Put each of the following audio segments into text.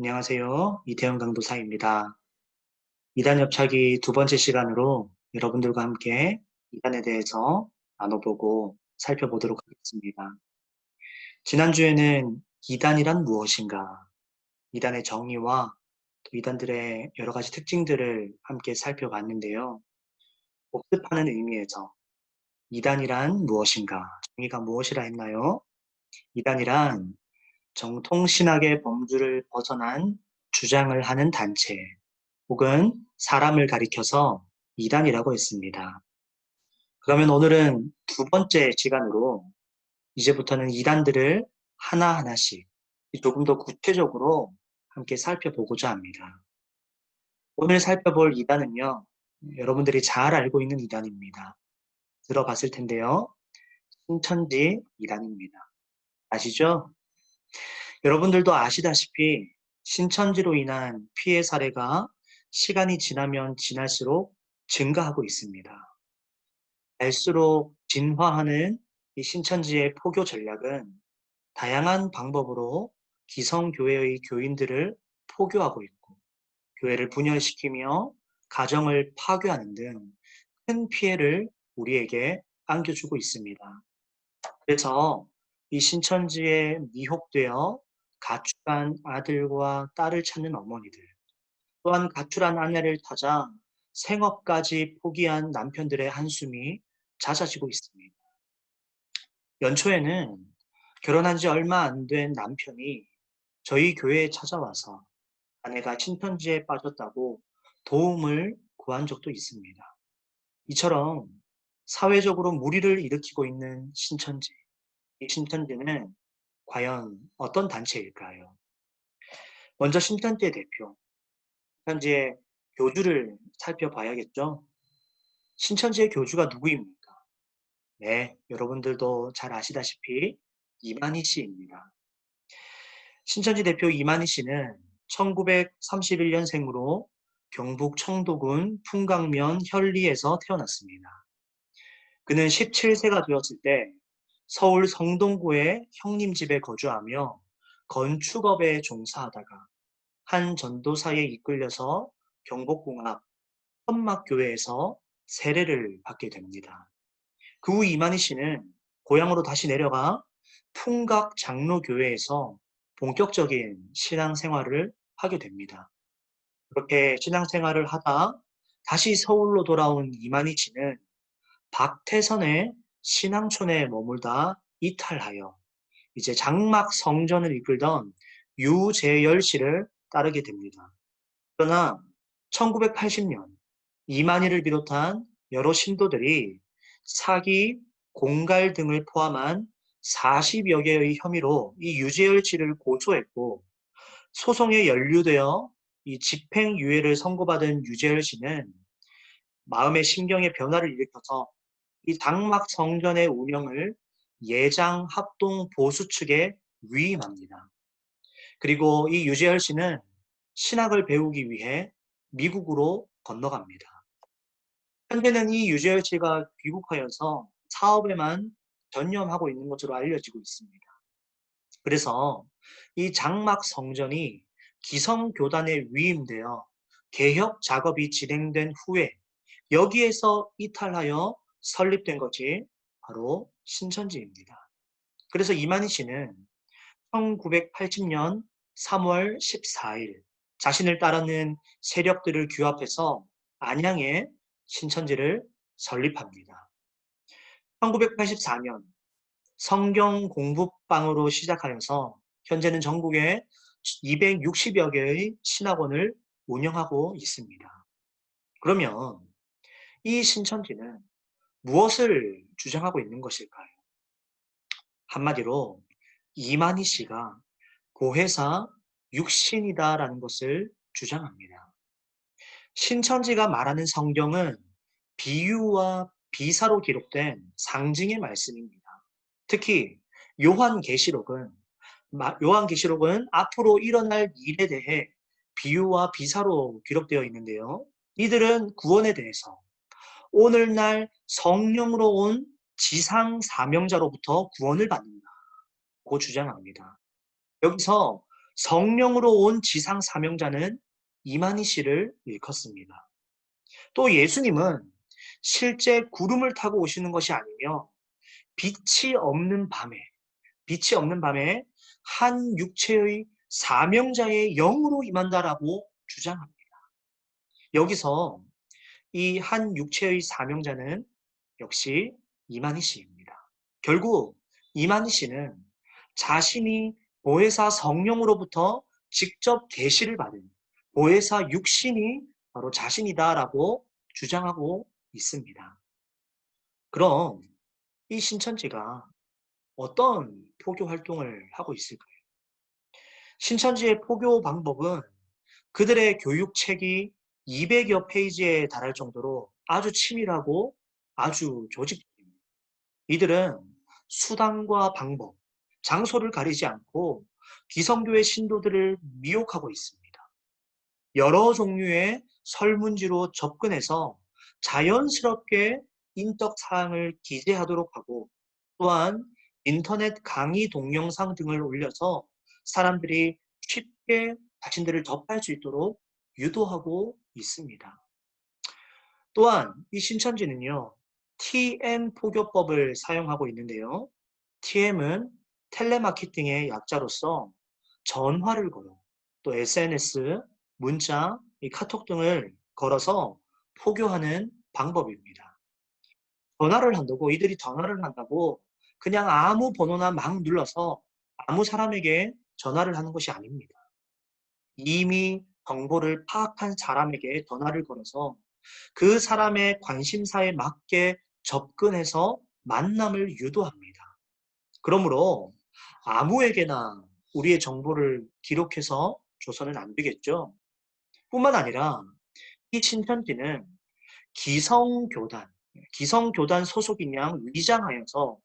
안녕하세요. 이태영 강도사입니다. 이단 협착이 두 번째 시간으로 여러분들과 함께 이단에 대해서 나눠보고 살펴보도록 하겠습니다. 지난주에는 이단이란 무엇인가, 이단의 정의와 또 이단들의 여러 가지 특징들을 함께 살펴봤는데요. 복습하는 의미에서 이단이란 무엇인가, 정의가 무엇이라 했나요? 이단이란 정통 신학의 범주를 벗어난 주장을 하는 단체 혹은 사람을 가리켜서 이단이라고 했습니다. 그러면 오늘은 두 번째 시간으로 이제부터는 이단들을 하나하나씩 조금 더 구체적으로 함께 살펴보고자 합니다. 오늘 살펴볼 이단은요, 여러분들이 잘 알고 있는 이단입니다. 들어봤을 텐데요. 신천지 이단입니다. 아시죠? 여러분들도 아시다시피 신천지로 인한 피해 사례가 시간이 지나면 지날수록 증가하고 있습니다. 갈수록 진화하는 이 신천지의 포교 전략은 다양한 방법으로 기성교회의 교인들을 포교하고 있고 교회를 분열시키며 가정을 파괴하는 등 큰 피해를 우리에게 안겨주고 있습니다. 그래서 이 신천지에 미혹되어 가출한 아들과 딸을 찾는 어머니들, 또한 가출한 아내를 타자 생업까지 포기한 남편들의 한숨이 잦아지고 있습니다. 연초에는 결혼한 지 얼마 안 된 남편이 저희 교회에 찾아와서 아내가 신천지에 빠졌다고 도움을 구한 적도 있습니다. 이처럼 사회적으로 무리를 일으키고 있는 신천지. 이 신천지는 과연 어떤 단체일까요? 먼저 신천지의 대표, 신천지의 교주를 살펴봐야겠죠? 신천지의 교주가 누구입니까? 네, 여러분들도 잘 아시다시피 이만희 씨입니다. 신천지 대표 이만희 씨는 1931년생으로 경북 청도군 풍강면 현리에서 태어났습니다. 그는 17세가 되었을 때 서울 성동구의 형님 집에 거주하며 건축업에 종사하다가 한 전도사에 이끌려서 경복궁합 헌막교회에서 세례를 받게 됩니다. 그 후 이만희 씨는 고향으로 다시 내려가 풍각 장로교회에서 본격적인 신앙생활을 하게 됩니다. 그렇게 신앙생활을 하다 다시 서울로 돌아온 이만희 씨는 박태선의 신앙촌에 머물다 이탈하여 이제 장막 성전을 이끌던 유재열 씨를 따르게 됩니다. 그러나 1980년 이만희를 비롯한 여러 신도들이 사기, 공갈 등을 포함한 40여 개의 혐의로 이 유재열 씨를 고소했고 소송에 연루되어 이 집행유예를 선고받은 유재열 씨는 마음의 신경의 변화를 일으켜서 이 당막 성전의 운영을 예장 합동 보수 측에 위임합니다. 그리고 이 유재열 씨는 신학을 배우기 위해 미국으로 건너갑니다. 현재는 이 유재열 씨가 귀국하여서 사업에만 전념하고 있는 것으로 알려지고 있습니다. 그래서 이 장막 성전이 기성교단에 위임되어 개혁 작업이 진행된 후에 여기에서 이탈하여 설립된 것이 바로 신천지입니다. 그래서 이만희 씨는 1980년 3월 14일 자신을 따르는 세력들을 규합해서 안양에 신천지를 설립합니다. 1984년 성경 공부방으로 시작하여서 현재는 전국에 260여 개의 신학원을 운영하고 있습니다. 그러면 이 신천지는 무엇을 주장하고 있는 것일까요? 한마디로 이만희 씨가 고해사 육신이다라는 것을 주장합니다. 신천지가 말하는 성경은 비유와 비사로 기록된 상징의 말씀입니다. 특히 요한계시록은 요한계시록은 앞으로 일어날 일에 대해 비유와 비사로 기록되어 있는데요. 이들은 구원에 대해서 오늘날 성령으로 온 지상 사명자로부터 구원을 받는다고 주장합니다. 여기서 성령으로 온 지상 사명자는 이만희 씨를 일컫습니다. 또 예수님은 실제 구름을 타고 오시는 것이 아니며 빛이 없는 밤에 빛이 없는 밤에 한 육체의 사명자의 영으로 임한다라고 주장합니다. 여기서 이 한 육체의 사명자는 역시 이만희 씨입니다. 결국 이만희 씨는 자신이 보혜사 성령으로부터 직접 계시를 받은 보혜사 육신이 바로 자신이다라고 주장하고 있습니다. 그럼 이 신천지가 어떤 포교 활동을 하고 있을까요? 신천지의 포교 방법은 그들의 교육책이 200여 페이지에 달할 정도로 아주 치밀하고 아주 조직적입니다. 이들은 수단과 방법, 장소를 가리지 않고 기성교의 신도들을 미혹하고 있습니다. 여러 종류의 설문지로 접근해서 자연스럽게 인적 사항을 기재하도록 하고 또한 인터넷 강의 동영상 등을 올려서 사람들이 쉽게 자신들을 접할 수 있도록 유도하고 있습니다. 또한 이 신천지는요, TM 포교법을 사용하고 있는데요. TM은 텔레마케팅의 약자로서 전화를 걸어 또 SNS, 문자, 카톡 등을 걸어서 포교하는 방법입니다. 전화를 한다고 이들이 전화를 한다고 그냥 아무 번호나 막 눌러서 아무 사람에게 전화를 하는 것이 아닙니다. 이미 정보를 파악한 사람에게 전화를 걸어서 그 사람의 관심사에 맞게 접근해서 만남을 유도합니다. 그러므로 아무에게나 우리의 정보를 기록해서 줘서는 안 되겠죠. 뿐만 아니라 이 신천지는 기성교단, 기성교단 소속인 양 위장하여서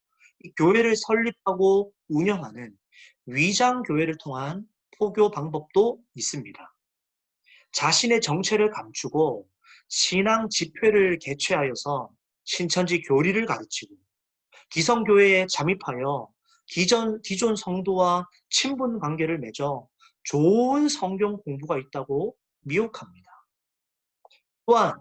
교회를 설립하고 운영하는 위장교회를 통한 포교 방법도 있습니다. 자신의 정체를 감추고 신앙 집회를 개최하여서 신천지 교리를 가르치고 기성교회에 잠입하여 기존, 기존 성도와 친분 관계를 맺어 좋은 성경 공부가 있다고 미혹합니다. 또한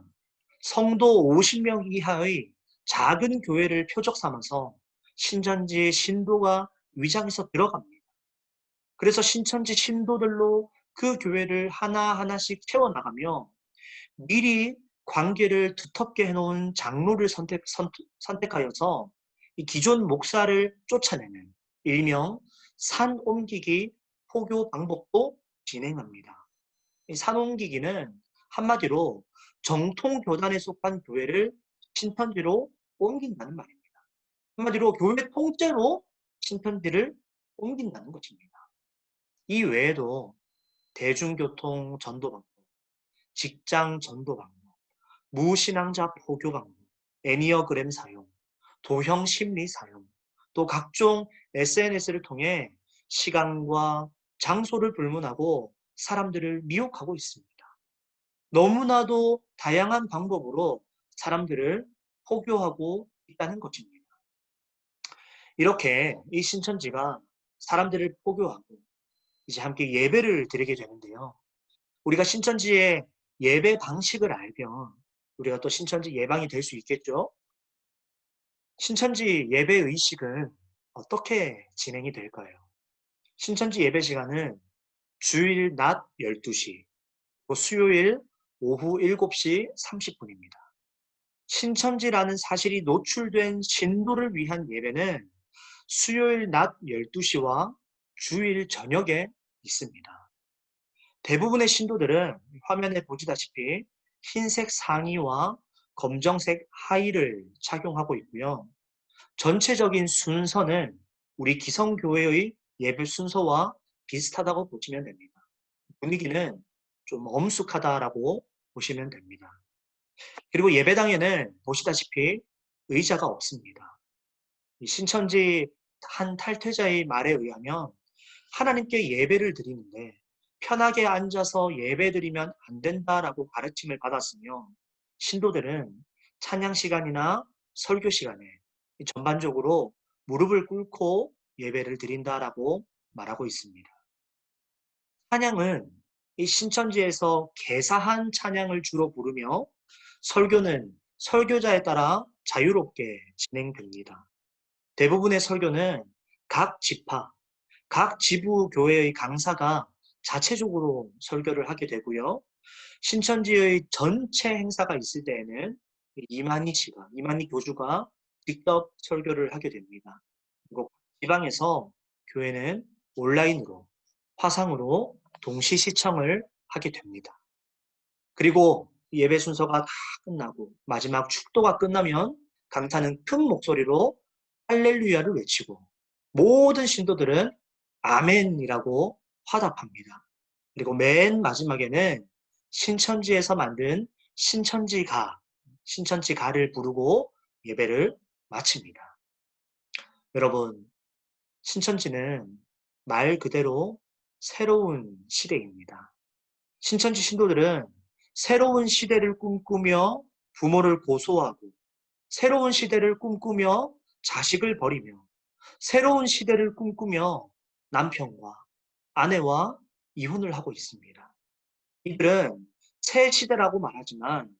성도 50명 이하의 작은 교회를 표적 삼아서 신천지 신도가 위장해서 들어갑니다. 그래서 신천지 신도들로 그 교회를 하나하나씩 채워나가며 미리 관계를 두텁게 해놓은 장로를 선택, 선택 하여서 기존 목사를 쫓아내는 일명 산 옮기기 포교 방법도 진행합니다. 산 옮기기는 한마디로 정통 교단에 속한 교회를 신천지로 옮긴다는 말입니다. 한마디로 교회 통째로 신천지를 옮긴다는 것입니다. 이 외에도 대중교통 전도 방법, 직장 전도 방법, 무신앙자 포교 방법, 애니어그램 사용, 도형 심리 사용, 또 각종 SNS를 통해 시간과 장소를 불문하고 사람들을 미혹하고 있습니다. 너무나도 다양한 방법으로 사람들을 포교하고 있다는 것입니다. 이렇게 이 신천지가 사람들을 포교하고 이제 함께 예배를 드리게 되는데요. 우리가 신천지의 예배 방식을 알면 우리가 또 신천지 예방이 될 수 있겠죠. 신천지 예배 의식은 어떻게 진행이 될까요? 신천지 예배 시간은 주일 낮 12시, 수요일 오후 7시 30분입니다. 신천지라는 사실이 노출된 신도를 위한 예배는 수요일 낮 12시와 주일 저녁에 있습니다. 대부분의 신도들은 화면에 보시다시피 흰색 상의와 검정색 하의를 착용하고 있고요. 전체적인 순서는 우리 기성교회의 예배 순서와 비슷하다고 보시면 됩니다. 분위기는 좀 엄숙하다라고 보시면 됩니다. 그리고 예배당에는 보시다시피 의자가 없습니다. 신천지 한 탈퇴자의 말에 의하면 하나님께 예배를 드리는데 편하게 앉아서 예배 드리면 안 된다라고 가르침을 받았으며 신도들은 찬양 시간이나 설교 시간에 전반적으로 무릎을 꿇고 예배를 드린다라고 말하고 있습니다. 찬양은 이 신천지에서 개사한 찬양을 주로 부르며 설교는 설교자에 따라 자유롭게 진행됩니다. 대부분의 설교는 각 지파, 각 지부 교회의 강사가 자체적으로 설교를 하게 되고요. 신천지의 전체 행사가 있을 때에는 이만희 씨가, 이만희 교주가 직접 설교를 하게 됩니다. 그리고 지방에서 교회는 온라인으로, 화상으로 동시 시청을 하게 됩니다. 그리고 예배 순서가 다 끝나고 마지막 축도가 끝나면 강사는 큰 목소리로 할렐루야를 외치고 모든 신도들은 아멘이라고 화답합니다. 그리고 맨 마지막에는 신천지에서 만든 신천지가, 신천지가를 부르고 예배를 마칩니다. 여러분, 신천지는 말 그대로 새로운 시대입니다. 신천지 신도들은 새로운 시대를 꿈꾸며 부모를 고소하고 새로운 시대를 꿈꾸며 자식을 버리며 새로운 시대를 꿈꾸며 남편과 아내와 이혼을 하고 있습니다. 이들은 새 시대라고 말하지만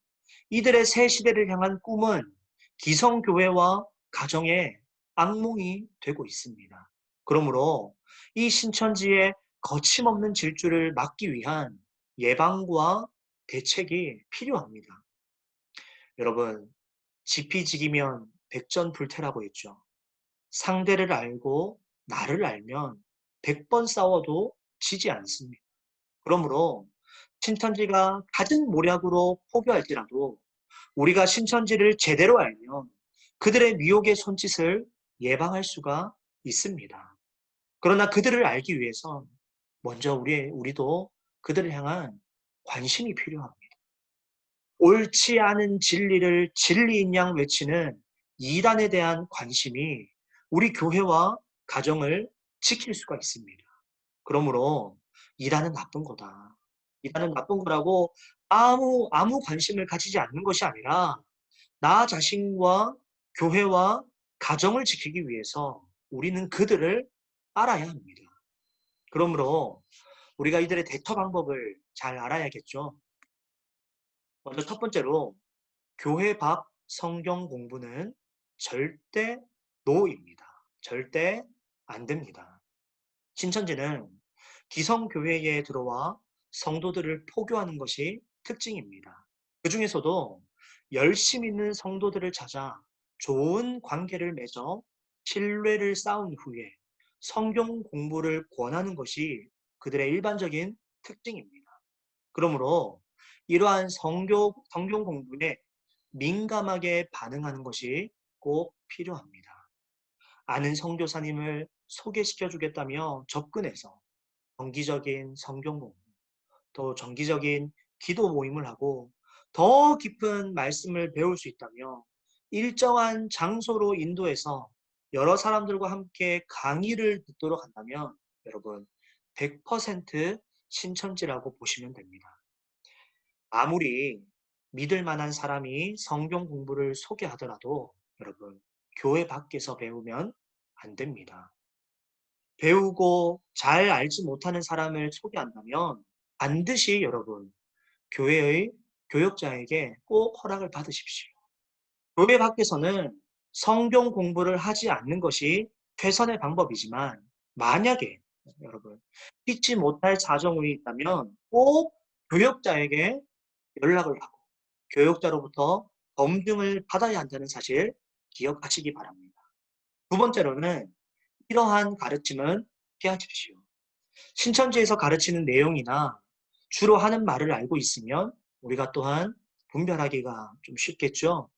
이들의 새 시대를 향한 꿈은 기성교회와 가정의 악몽이 되고 있습니다. 그러므로 이 신천지의 거침없는 질주를 막기 위한 예방과 대책이 필요합니다. 여러분, 지피지기면 백전불태라고 했죠. 상대를 알고 나를 알면 100번 싸워도 지지 않습니다. 그러므로 신천지가 가진 모략으로 포교할지라도 우리가 신천지를 제대로 알면 그들의 미혹의 손짓을 예방할 수가 있습니다. 그러나 그들을 알기 위해선 먼저 우리, 우리도 그들을 향한 관심이 필요합니다. 옳지 않은 진리를 진리인 양 외치는 이단에 대한 관심이 우리 교회와 가정을 지킬 수가 있습니다. 그러므로 이단은 나쁜 거다. 이단은 나쁜 거라고 아무 아무 관심을 가지지 않는 것이 아니라 나 자신과 교회와 가정을 지키기 위해서 우리는 그들을 알아야 합니다. 그러므로 우리가 이들의 대처 방법을 잘 알아야겠죠. 먼저 첫 번째로 교회 밖 성경 공부는 절대 노입니다. 절대 안 됩니다. 신천지는 기성교회에 들어와 성도들을 포교하는 것이 특징입니다. 그 중에서도 열심 있는 성도들을 찾아 좋은 관계를 맺어 신뢰를 쌓은 후에 성경 공부를 권하는 것이 그들의 일반적인 특징입니다. 그러므로 이러한 성교, 성경 공부에 민감하게 반응하는 것이 꼭 필요합니다. 아는 성교사님을 소개시켜 주겠다며 접근해서 정기적인 성경 공부, 또 정기적인 기도 모임을 하고 더 깊은 말씀을 배울 수 있다며 일정한 장소로 인도해서 여러 사람들과 함께 강의를 듣도록 한다면 여러분 100% 신천지라고 보시면 됩니다. 아무리 믿을 만한 사람이 성경 공부를 소개하더라도 여러분 교회 밖에서 배우면 안 됩니다. 배우고 잘 알지 못하는 사람을 소개한다면 반드시 여러분 교회의 교역자에게 꼭 허락을 받으십시오. 교회 밖에서는 성경 공부를 하지 않는 것이 최선의 방법이지만 만약에 여러분 잊지 못할 사정이 있다면 꼭 교역자에게 연락을 하고 교역자로부터 검증을 받아야 한다는 사실 기억하시기 바랍니다. 두 번째로는 이러한 가르침은 피하십시오. 신천지에서 가르치는 내용이나 주로 하는 말을 알고 있으면 우리가 또한 분별하기가 좀 쉽겠죠.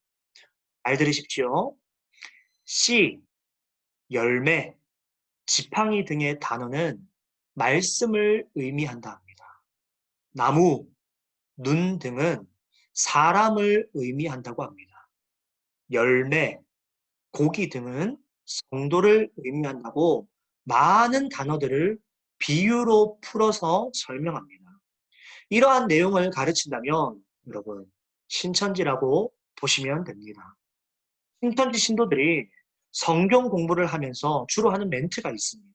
잘 들으십시오. 씨, 열매, 지팡이 등의 단어는 말씀을 의미한다 합니다. 나무, 눈 등은 사람을 의미한다고 합니다. 열매, 고기 등은 성도를 의미한다고 많은 단어들을 비유로 풀어서 설명합니다. 이러한 내용을 가르친다면 여러분 신천지라고 보시면 됩니다. 신천지 신도들이 성경 공부를 하면서 주로 하는 멘트가 있습니다.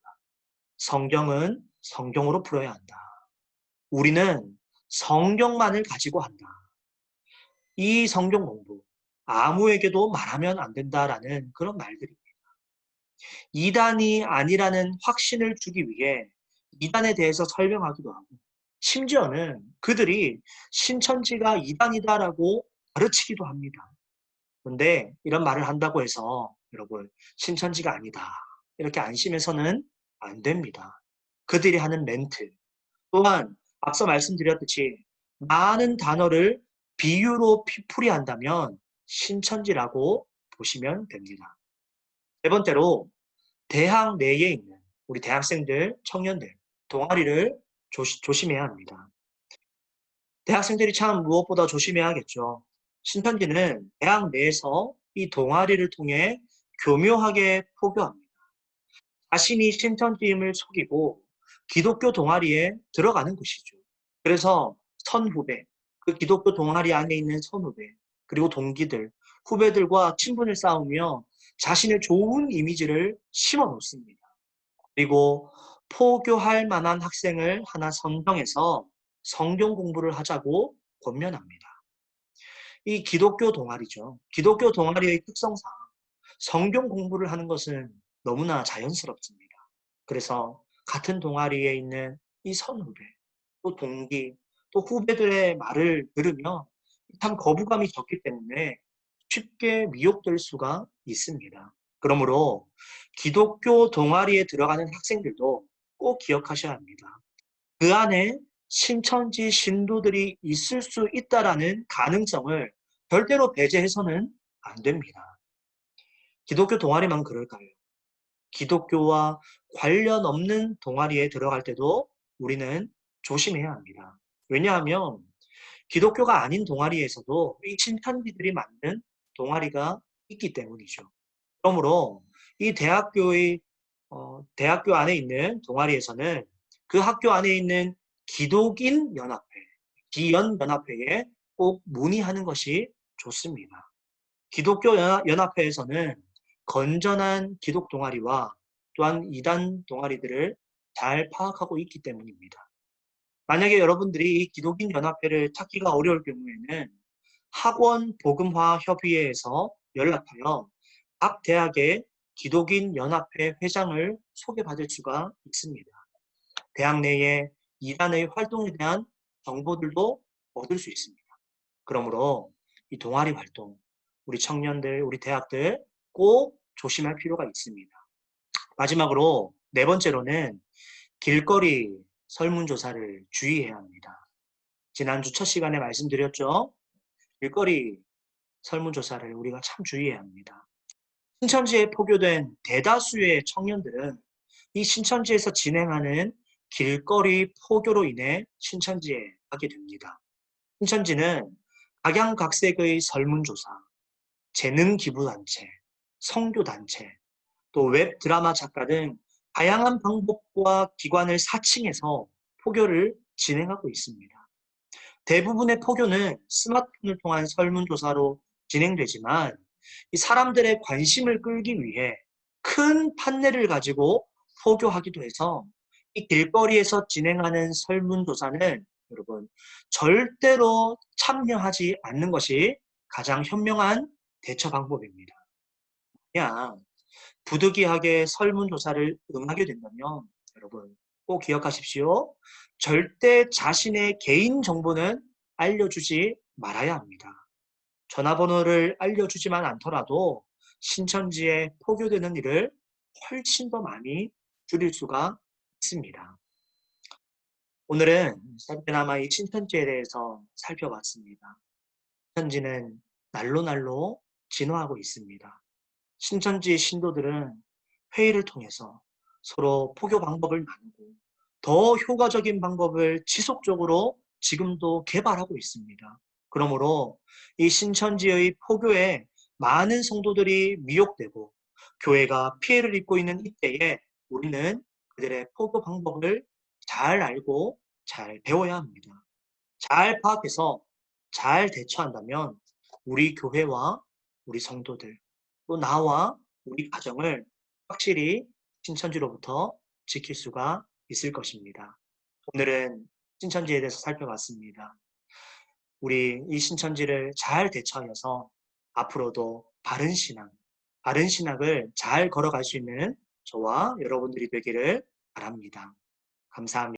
성경은 성경으로 풀어야 한다. 우리는 성경만을 가지고 한다. 이 성경 공부, 아무에게도 말하면 안 된다라는 그런 말들입니다. 이단이 아니라는 확신을 주기 위해 이단에 대해서 설명하기도 하고, 심지어는 그들이 신천지가 이단이다라고 가르치기도 합니다. 그런데 이런 말을 한다고 해서 여러분 신천지가 아니다 이렇게 안심해서는 안 됩니다. 그들이 하는 멘트 또한 앞서 말씀드렸듯이 많은 단어를 비유로 풀이한다면 신천지라고 보시면 됩니다. 세 번째로 대학 내에 있는 우리 대학생들, 청년들 동아리를 조시, 조심해야 합니다. 대학생들이 참 무엇보다 조심해야겠죠. 신천지는 대학 내에서 이 동아리를 통해 교묘하게 포교합니다. 자신이 신천지임을 속이고 기독교 동아리에 들어가는 것이죠. 그래서 선후배, 그 기독교 동아리 안에 있는 선후배, 그리고 동기들, 후배들과 친분을 쌓으며 자신의 좋은 이미지를 심어 놓습니다. 그리고 포교할 만한 학생을 하나 선정해서 성경 공부를 하자고 권면합니다. 이 기독교 동아리죠. 기독교 동아리의 특성상 성경 공부를 하는 것은 너무나 자연스럽습니다. 그래서 같은 동아리에 있는 이 선후배, 또 동기, 또 후배들의 말을 들으며 참 거부감이 적기 때문에 쉽게 미혹될 수가 있습니다. 그러므로 기독교 동아리에 들어가는 학생들도 꼭 기억하셔야 합니다. 그 안에 신천지 신도들이 있을 수 있다라는 가능성을 절대로 배제해서는 안 됩니다. 기독교 동아리만 그럴까요? 기독교와 관련 없는 동아리에 들어갈 때도 우리는 조심해야 합니다. 왜냐하면 기독교가 아닌 동아리에서도 이 신천지들이 만든 동아리가 있기 때문이죠. 그러므로 이 대학교의 어, 대학교 안에 있는 동아리에서는 그 학교 안에 있는 기독인 연합회, 기연 연합회에 꼭 문의하는 것이 좋습니다. 기독교 연합회에서는 건전한 기독 동아리와 또한 이단 동아리들을 잘 파악하고 있기 때문입니다. 만약에 여러분들이 기독인 연합회를 찾기가 어려울 경우에는 학원 복음화 협의회에서 연락하여 각 대학의 기독인 연합회 회장을 소개받을 수가 있습니다. 대학 내에 이단의 활동에 대한 정보들도 얻을 수 있습니다. 그러므로 이 동아리 활동, 우리 청년들, 우리 대학들 꼭 조심할 필요가 있습니다. 마지막으로 네 번째로는 길거리 설문조사를 주의해야 합니다. 지난주 첫 시간에 말씀드렸죠. 길거리 설문조사를 우리가 참 주의해야 합니다. 신천지에 포교된 대다수의 청년들은 이 신천지에서 진행하는 길거리 포교로 인해 신천지에 가게 됩니다. 신천지는 각양각색의 설문조사, 재능기부단체, 성교단체, 또 웹 드라마 작가 등 다양한 방법과 기관을 사칭해서 포교를 진행하고 있습니다. 대부분의 포교는 스마트폰을 통한 설문조사로 진행되지만 이 사람들의 관심을 끌기 위해 큰 판넬을 가지고 포교하기도 해서 이 길거리에서 진행하는 설문조사는 여러분 절대로 참여하지 않는 것이 가장 현명한 대처 방법입니다. 그냥 부득이하게 설문조사를 응하게 된다면 여러분 꼭 기억하십시오. 절대 자신의 개인 정보는 알려주지 말아야 합니다. 전화번호를 알려주지만 않더라도 신천지에 포교되는 일을 훨씬 더 많이 줄일 수가 있습니다. 오늘은 짧게나마 이 신천지에 대해서 살펴봤습니다. 신천지는 날로 날로 진화하고 있습니다. 신천지 신도들은 회의를 통해서 서로 포교 방법을 나누고 더 효과적인 방법을 지속적으로 지금도 개발하고 있습니다. 그러므로 이 신천지의 포교에 많은 성도들이 미혹되고 교회가 피해를 입고 있는 이때에 우리는 그들의 포교 방법을 잘 알고 잘 배워야 합니다. 잘 파악해서 잘 대처한다면 우리 교회와 우리 성도들 또 나와 우리 가정을 확실히 신천지로부터 지킬 수가 있을 것입니다. 오늘은 신천지에 대해서 살펴봤습니다. 우리 이 신천지를 잘 대처하여서 앞으로도 바른 신앙, 바른 신학을 잘 걸어갈 수 있는 저와 여러분들이 되기를 바랍니다. 감사합니다.